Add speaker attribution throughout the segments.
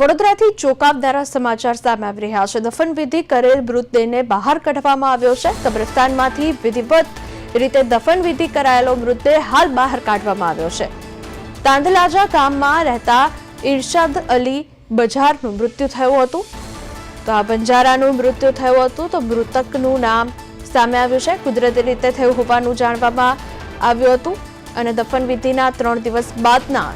Speaker 1: વડોદરાથી ચોંકાવનારા સમાચાર સામે આવી રહ્યા છે. દફન વિધિ કરેલ મૃતદેહને બહાર કાઢવામાં આવ્યો છે. કબ્રસ્તાનમાંથી વિધિવત રીતે દફન વિધિ કરાયેલો મૃતદેહ હાલ બહાર કાઢવામાં આવ્યો છે. તાંદલાજા ગામમાં રહેતા ઇરશાદ અલી બજારનું મૃત્યુ થયું હતું. તો આ બંજારાનું મૃત્યુ થયું હતું. તો મૃતકનું નામ સામે આવ્યું છે. કુદરતી રીતે થયું હોવાનું જાણવામાં આવ્યું હતું. અને દફન વિધિના ત્રણ દિવસ બાદના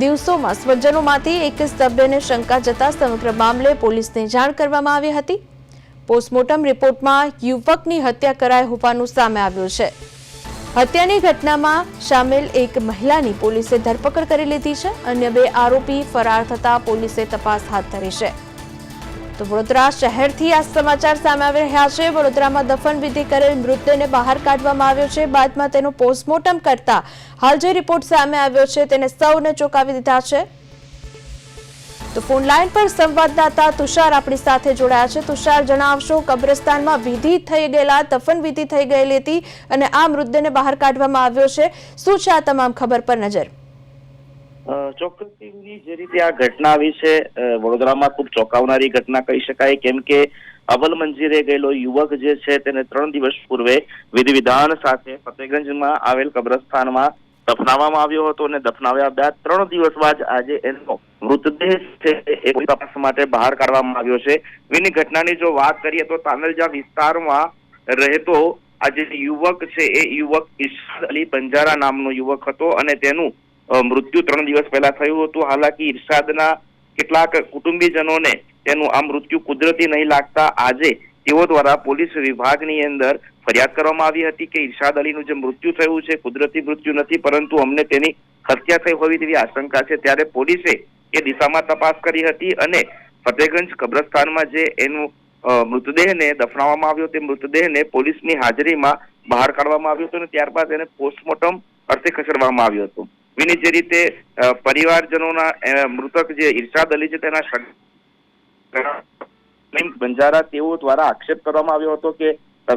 Speaker 1: દિવસોમાં સ્વજનોમાંથી એક સભ્યને શંકા જતા સમગ્ર મામલે પોલીસને જાણ કરવામાં આવી હતી. પોસ્ટમોર્ટમ રિપોર્ટમાં યુવકની હત્યા કરાઈ હોવાનું સામે આવ્યું છે. હત્યાની ઘટનામાં સામેલ એક મહિલાની પોલીસે ધરપકડ કરી લીધી છે. અન્ય બે આરોપી ફરાર થતા પોલીસે તપાસ હાથ ધરી છે. તો વડોદરા શહેરથી આ સમાચાર સામે આવી રહ્યા છે. વડોદરામાં દફન વિધિ કરેલ મૃતદેહને બહાર કાઢવામાં આવ્યો છે. બાદમાં તેનું પોસ્ટમોર્ટમ કરતા હાલ જે રિપોર્ટ સામે આવ્યો છે તેને સૌને ચોંકાવી દીધા છે. તો ફોનલાઈન પર સંવાદદાતા તુષાર આપણી સાથે જોડાયા છે. તુષાર, જણાવશો, કબ્રસ્તાનમાં વિધિ થઈ ગયેલા, દફન વિધિ થઈ ગયેલી હતી અને આ મૃતદેહને બહાર કાઢવામાં આવ્યો છે. શું છે આ તમામ ખબર પર નજર?
Speaker 2: ચોક્કસથી જે રીતે આ ઘટના અ, વડોદરામાં ખૂબ ચોંકાવનારી ઘટના કહી શકાય. કેમ કે અવલ મંજીરે ગયેલો યુવક જે છે તેને ત્રણ દિવસ પૂર્વે વિધિ વિધાન સાથે ફતેગંજમાં આવેલ કબ્રસ્તાનમાં દફનાવવામાં આવ્યો હતો અને દફનાવ્યા બાદ ત્રણ દિવસ બાદ આજે એનો મૃતદેહ છે એ તપાસ માટે બહાર કાઢવામાં આવ્યો છે. એની ઘટનાની જો વાત કરીએ તો તાનલજા વિસ્તારમાં રહેતો આ જે યુવક છે એ યુવક ઈશાદ અલી બંજારા નામનો યુવક હતો અને તેનું મૃત્યુ ત્રણ દિવસ પહેલા થયું હતું. હાલાકી ઇરશાદના કેટલાક કુટુંબીજનોને તેનું આ મૃત્યુ કુદરતી નહીં લાગતા આજે તેઓ દ્વારા પોલીસ વિભાગની અંદર ફરિયાદ કરવામાં આવી હતી કે ઇરશાદ અલીનું જે મૃત્યુ થયું છે, કુદરતી મૃત્યુ નથી, પરંતુ અમને તેની હત્યા થઈ હોવી તેવી આશંકા છે. ત્યારે પોલીસે એ દિશામાં તપાસ કરી હતી અને ફતેગંજ કબ્રસ્તાનમાં જે એનું મૃતદેહને દફનાવવામાં આવ્યો, તે મૃતદેહને પોલીસની હાજરીમાં બહાર કાઢવામાં આવ્યો હતો અને ત્યારબાદ એને પોસ્ટમોર્ટમ અર્થે ખસેડવામાં આવ્યો હતો. વિની જે રીતે પરિવારજનોના મૃતક જે ઇરશાદ અલી છે તેના બંજારા તેઓ દ્વારા આક્ષેપ કરવામાં આવ્યો હતો કે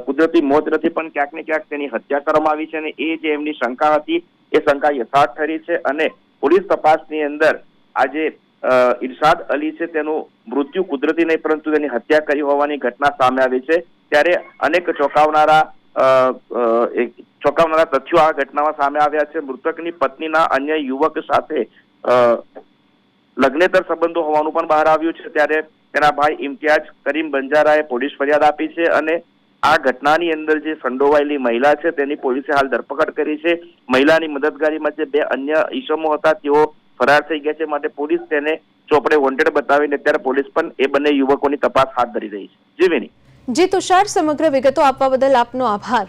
Speaker 2: કુદરતી મોત નથી, પણ ક્યાંક ને ક્યાંક તેની હત્યા કરવામાં આવી છે અને એ જે એમની શંકા હતી, એ શંકા યથાર્થ ઠરી છે અને પોલીસ તપાસની અંદર આજે ઇરશાદ અલી છે તેનું મૃત્યુ કુદરતી નહીં, પરંતુ તેની હત્યા કરી હોવાની ઘટના સામે આવી છે. ત્યારે અનેક ચોંકાવનારા ચોંકાવનારા તથ્યો આ ઘટનામાં સામે આવ્યા છે. મૃતકની પત્નીના અન્ય યુવક સાથે લગ્નેતર સંબંધો હોવાનું પણ બહાર આવ્યું છે. ત્યારે તેના ભાઈ ઇમ્તિયાજ કરીમ બંજારાએ પોલીસ ફરિયાદ આપી છે અને આ ઘટનાની અંદર જે સંડોવાયેલી મહિલા છે, તેની પોલીસે હાલ ધરપકડ કરી છે. મહિલાની મદદગારીમાં જે બે અન્ય ઈસમો હતા. તેઓ ફરાર થઈ ગયા છે. માટે પોલીસ તેને ચોપડે વોન્ટેડ બતાવીને અત્યારે પોલીસ પણ એ બંને યુવકોની તપાસ હાથ ધરી રહી છે. જીવીની.
Speaker 1: જી, તુષાર, સમગ્ર વિગતો આપવા બદલ આપનો આભાર.